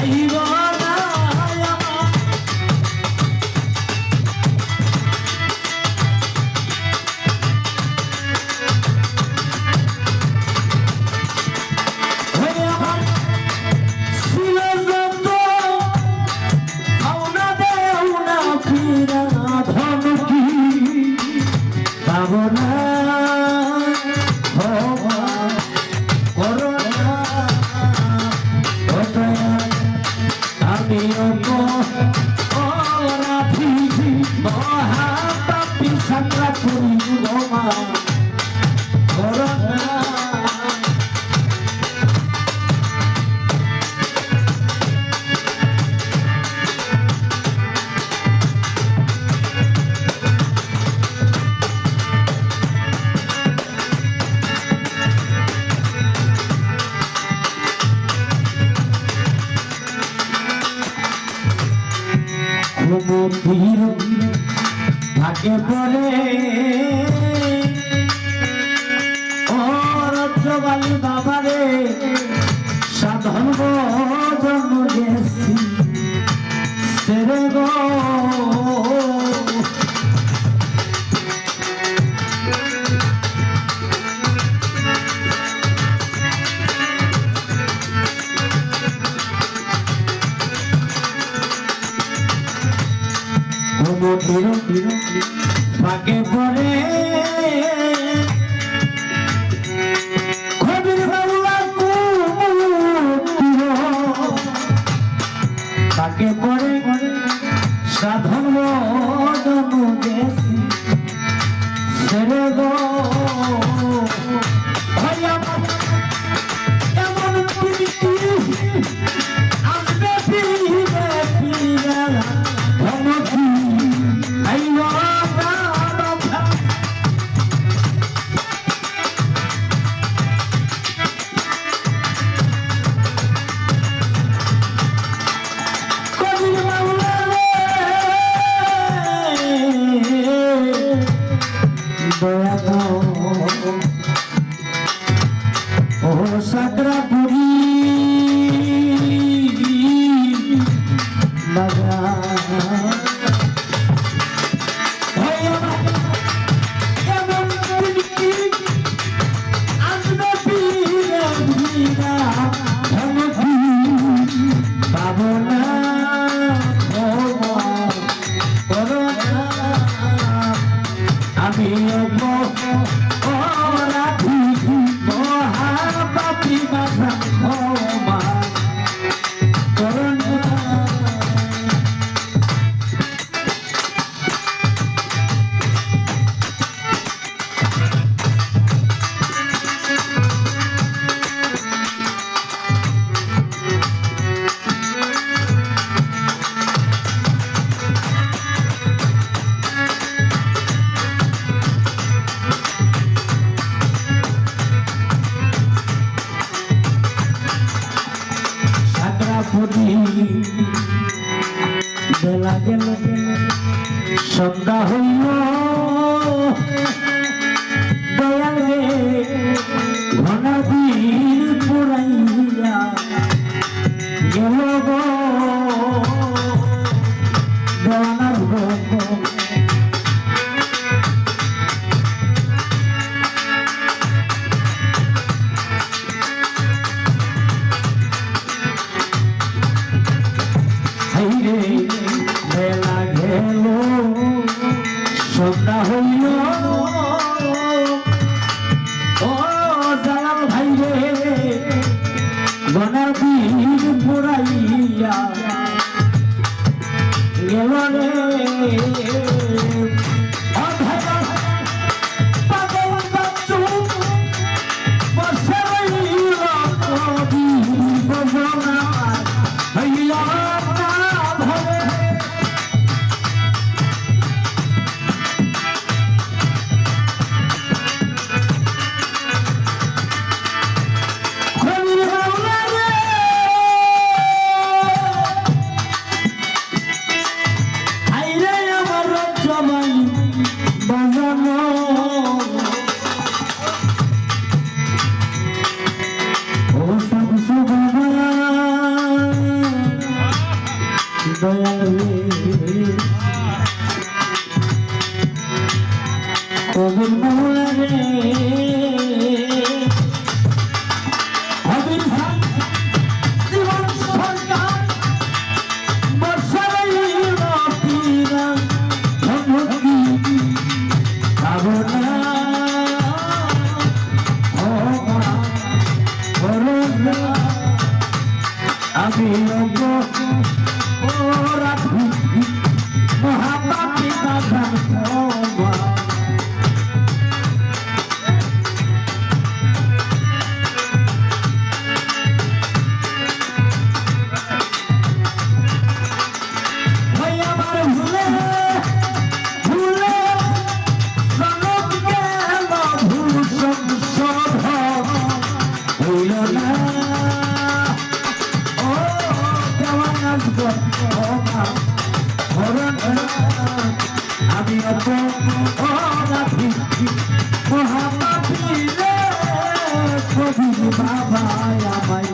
ஐவா পিছাত্রা করি গোমা Thank you. ডাকে পরে ও রজ্জবালী বাবা মধুর ফাঁকে পরে ফাঁকে পরে সাধন সন্ধ্যা হইল। Hello. दया বাধান আমি অপরাধী রে কবি বাবা আমায়